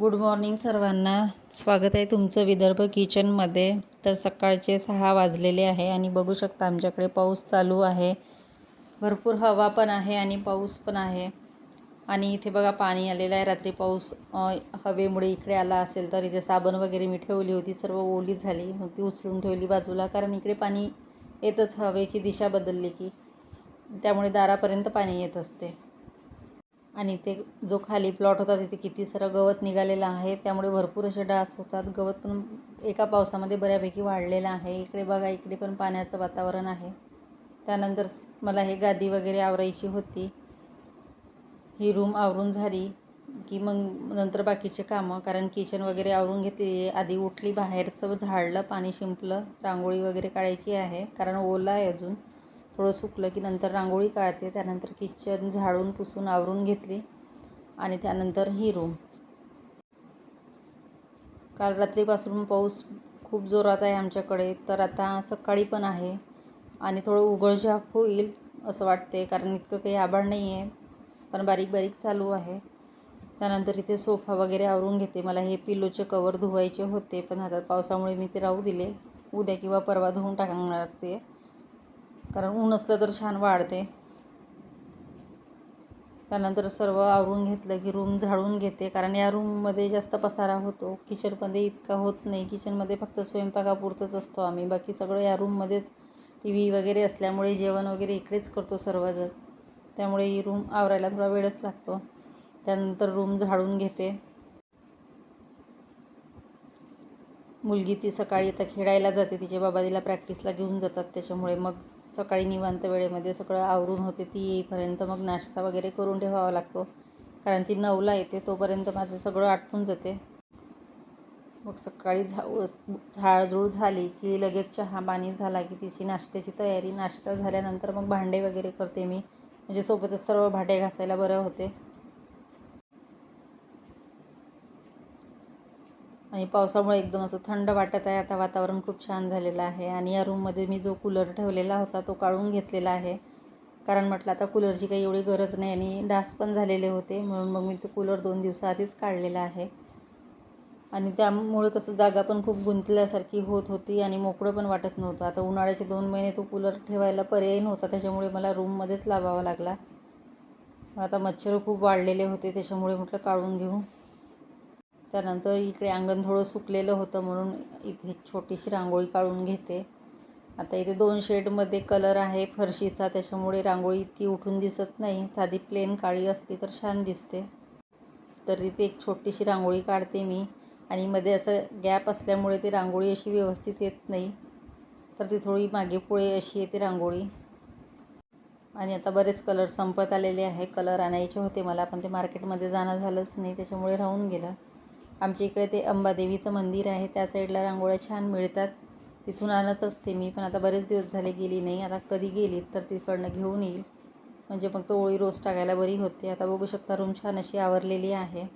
Good morning सर्वांना. स्वागत आहे तुमचं विदर्भ किचनमध्ये तर सकाळचे सहा वाजलेले आहे आणि बघू शकता आमच्याकडे पाऊस चालू आहे. भरपूर हवा पण आहे आणि पाऊस पण आहे. आणि इथे बघा पाणी आलेलं आहे. रात्री पाऊस हवेमुळे इकडे आला असेल तर इथे साबण वगैरे मी ठेवली होती. सर्व ओली झाली. मग ती उचलून ठेवली बाजूला कारण इकडे पाणी येतच. हवेची दिशा बदलली की. त्यामुळे दारापर्यंत पाणी येत असते. आणि ते जो खाली प्लॉट होता तिथे किती सारं गवत निघालेलं आहे त्यामुळे भरपूर असे डास होतात. गवत पण एका पावसामध्ये बऱ्यापैकी वाढलेलं आहे. इकडे बघा इकडे पण पाण्याचं वातावरण आहे. त्यानंतर मला हे गादी वगैरे आवरायची होती. ही रूम आवरून झाली की मग नंतर बाकीचे कामं कारण किचन वगैरे आवरून घेतली. आधी उठली बाहेरचं झाडलं पाणी शिंपलं रांगोळी वगैरे काढायची आहे कारण ओला आहे अजून. थोडं सुकलं की नंतर रांगोळी काढते त्यानंतर किचन झाडून पुसून आवरून घेतली आणि त्यानंतर ही रूम काल रात्रीपासून पाऊस खूप जोरात आहे आमच्याकडे तर आता सकाळी पण आहे आणि थोडं उघडझाप होईल असं वाटते कारण इतकं काही आभाळ नाही आहे पण बारीक बारीक चालू आहे. त्यानंतर इथे सोफा वगैरे आवरून घेते. मला हे पिलोचे कवर धुवायचे होते पण आता पावसामुळे मी ते राहू दिले. उद्या किंवा परवा धुवून टाकणार ते. कारण ऊन असलं तर छान वाढते. त्यानंतर सर्व आवरून घेतलं की रूम झाडून घेते. कारण या रूममध्ये जास्त पसारा होतो. किचनमध्ये इतका होत नाही. किचनमध्ये फक्त स्वयंपाकापुरतंच असतो आम्ही. बाकी सगळं या रूममध्येच टी व्ही वगैरे असल्यामुळे जेवण वगैरे इकडेच करतो सर्वजण. त्यामुळे ही रूम आवरायला थोडा वेळच लागतो. त्यानंतर रूम झाडून घेते. मुलगी ती सकाळी आता खेळायला जाते तिचे बाबा तिला प्रॅक्टिसला घेऊन जातात. त्याच्यामुळे मग सकाळी निवांत वेळेमध्ये सगळं आवरून होते ती येईपर्यंत मग नाश्ता वगैरे करून ठेवावा लागतो. कारण ती नऊला येते तोपर्यंत माझं सगळं आटपून जाते. मग सकाळी झा झाळझूळ झाली की लगेच चहा पाणी झाला की तिची नाश्त्याची तयारी. नाश्ता झाल्यानंतर मग भांडे वगैरे करते मी. म्हणजे सोबतच सर्व भांडे घासायला बरं होते. आणि पावसामुळे एकदम असं थंड वाटत आहे. आता वातावरण खूप छान झालेलं आहे आणि या रूममध्ये मी जो कूलर ठेवलेला होता तो काढून घेतलेला आहे. कारण म्हटलं आता कूलरची काही एवढी गरज नाही आणि डास पण झालेले होते. म्हणून मग मी तो कूलर दोन दिवसाआधीच काढलेला आहे. आणि त्यामुळे कसं जागा पण खूप गुंतल्यासारखी होत होती आणि मोकळं पण वाटत नव्हतं. आता उन्हाळ्याचे दोन महिने तो कूलर ठेवायला पर्याय नव्हता. त्याच्यामुळे मला रूममध्येच लावावा लागला. आता मच्छर खूप वाढलेले होते. त्याच्यामुळे म्हटलं काढून घेऊ. त्यानंतर इकडे अंगण थोडं सुकलेलं होतं म्हणून इथे एक छोटीशी रांगोळी काढून घेते. आता इथे दोन शेडमध्ये कलर आहे फरशीचा त्याच्यामुळे रांगोळी इतकी उठून दिसत नाही. साधी प्लेन काळी असली तर छान दिसते. तर इथे एक छोटीशी रांगोळी काढते मी आणि मध्ये असं गॅप असल्यामुळे ती रांगोळी अशी व्यवस्थित येत नाही. तर ती थोडी मागे पुढे अशी येते रांगोळी. आणि आता बरेच कलर संपत आलेले आहे कलर आणायचे होते मला पण ते मार्केटमध्ये जाणं झालंच नाही त्याच्यामुळे राहून गेलं. आमच्या इकडे ते अंबादेवीचं मंदिर आहे त्या साईडला रांगोळ्या छान मिळतात. तिथून आणत असते मी पण आता बरेच दिवस झाले गेली नाही. आता कधी गेली तर तिकडनं घेऊन येईल. म्हणजे मग तो ओळी रोज टाकायला बरी होते. आता बघू शकता रूम छान अशी आवरलेली आहे.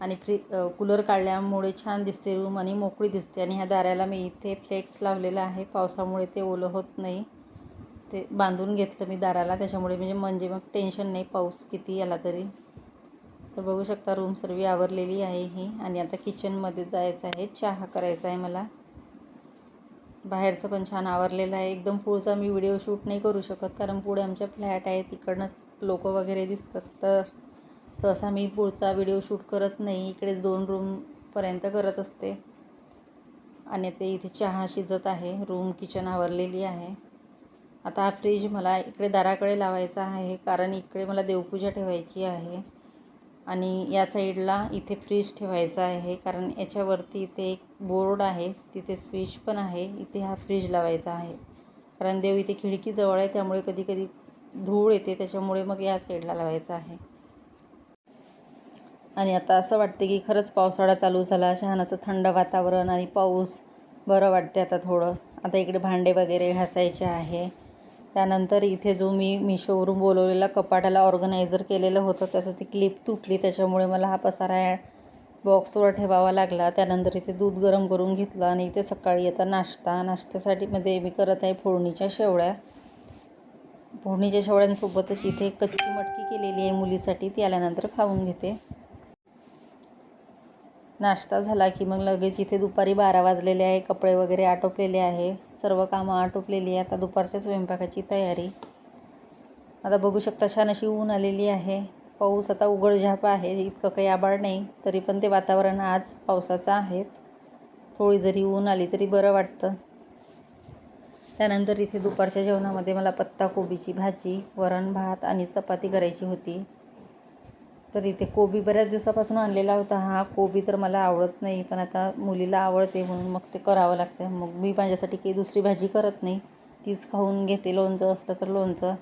आणि फ्री कूलर काढल्यामुळे छान दिसते रूम आणि मोकळी दिसते. आणि ह्या दाराला मी इथे फ्लेक्स लावलेला आहे. पावसामुळे ते ओलं होत नाही. ते बांधून घेतलं मी दाराला. त्याच्यामुळे म्हणजे म्हणजे मग टेन्शन नाही पाऊस किती आला तरी. तर बघू शकता रूम सर्व आवरलेली आहे ही. आणि आता किचनमध्ये जायचं आहे. चहा करायचा आहे मला. बाहेरचं पण छान आवरलेलं आहे. एकदम पुढचा मी व्हिडिओ शूट नाही करू शकत कारण पुढे आमच्या फ्लॅट आहे. तिकडनंच लोक वगैरे दिसतात. तर सहसा मी पुढचा व्हिडिओ शूट करत नाही. इकडेच दोन रूमपर्यंत करत असते. आणि ते इथे चहा शिजत आहे. रूम किचन आवरलेली आहे. आता हा फ्रीज मला इकडे दाराकडे लावायचा आहे कारण इकडे मला देवपूजा ठेवायची आहे. आणि या साईडला इथे फ्रीज ठेवायचा आहे. कारण याच्यावरती इथे एक बोर्ड आहे. तिथे स्विच पण आहे. इथे हा फ्रीज लावायचा आहे. कारण देव इथे खिडकीजवळ आहे. त्यामुळे कधी कधी धूळ येते. त्याच्यामुळे मग या साईडला लावायचा आहे. आणि आता असं वाटते की खरंच पावसाळा चालू झाला. छान असं थंड वातावरण आणि पाऊस बरं वाटते आता थोडं. आता इकडे भांडे वगैरे घासायचे आहे. त्यानंतर इथे जो मी मिशोवरून बोलवलेला कपाटाला ऑर्गनायझर केलेलं होतं त्याचं ती क्लिप तुटली त्याच्यामुळे मला हा पसारा बॉक्सवर ठेवावा लागला. त्यानंतर इथे दूध गरम करून घेतलं आणि इथे सकाळी आता नाश्ता नाश्त्यासाठी मध्ये मी करत आहे फोडणीच्या शेवळ्या. फोडणीच्या शेवळ्यांसोबतच इथे कच्ची मटकी केलेली आहे मुलीसाठी ती आल्यानंतर खाऊन घेते. नाश्ता झाला की मग लगेच इथे दुपारी बारा वाजलेले आहे कपडे वगैरे आटोपलेले आहे. सर्व कामं आटोपलेली आहे आता दुपारच्या स्वयंपाकाची तयारी. आता बघू शकता छान अशी ऊन आलेली आहे. पाऊस आता उघडझाप आहे. इतकं काही आबाळ नाही तरी पण ते वातावरण आज पावसाचं आहेच. थोडी जरी ऊन आली तरी बरं वाटतं. त्यानंतर इथे दुपारच्या जेवणामध्ये मला पत्ता कोबीची भाजी वरण भात आणि चपाती करायची होती. तर इथे कोबी बऱ्याच दिवसापासून आणलेला होता. हा कोबी तर मला आवडत नाही पण आता मुलीला आवडते म्हणून मग ते करावं लागतं. मग मी माझ्यासाठी काही दुसरी भाजी करत नाही. तीच खाऊन घेते लोणचं असलं तर लोणचं.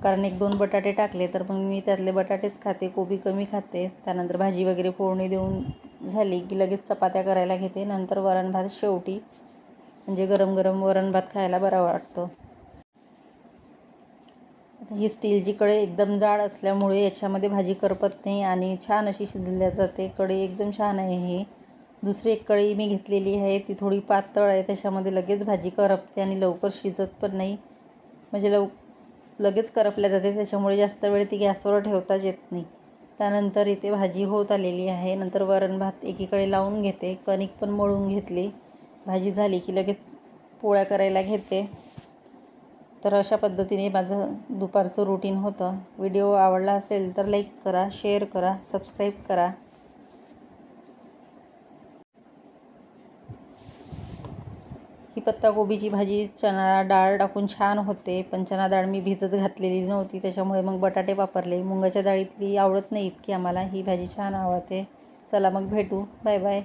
कारण एक दोन बटाटे टाकले तर मग मी त्यातले बटाटेच खाते कोबी कमी खाते. त्यानंतर भाजी वगैरे फोडणी देऊन झाली की लगेच चपात्या करायला घेते. नंतर वरण भात शेवटी. म्हणजे गरम गरम वरण भात खायला बरा वाटतो. ही स्टीलची कढई एकदम जाड असल्यामुळे याच्यामध्ये भाजी करपत नाही आणि छान अशी शिजल्या जाते. कढई एकदम छान आहे ही. दुसरी एक कढई मी घेतलेली आहे ती थोडी पातळ आहे त्याच्यामध्ये लगेच भाजी करपते आणि लवकर शिजत पण नाही. म्हणजे लव लगेच करपल्या जाते त्याच्यामुळे जास्त वेळ ती गॅसवर ठेवताच येत नाही. त्यानंतर इथे भाजी होत आलेली आहे. नंतर वरण भात एकीकडे लावून घेते. कणिक पण मळून घेतली. भाजी झाली की लगेच पोळ्या करायला घेते. तर अशा पद्धतीने माझं दुपारचं रुटीन होतं. व्हिडिओ आवडला असेल तर लाईक करा शेअर करा सबस्क्राईब करा. ही पत्ताकोबीची भाजी चणा डाळ टाकून छान होते पण चणा डाळ मी भिजत घातलेली नव्हती त्याच्यामुळे मग बटाटे वापरले. मुगाच्या डाळीतली आवडत नाही इतकी आम्हाला. ही भाजी छान आवडते. चला मग भेटू. Bye bye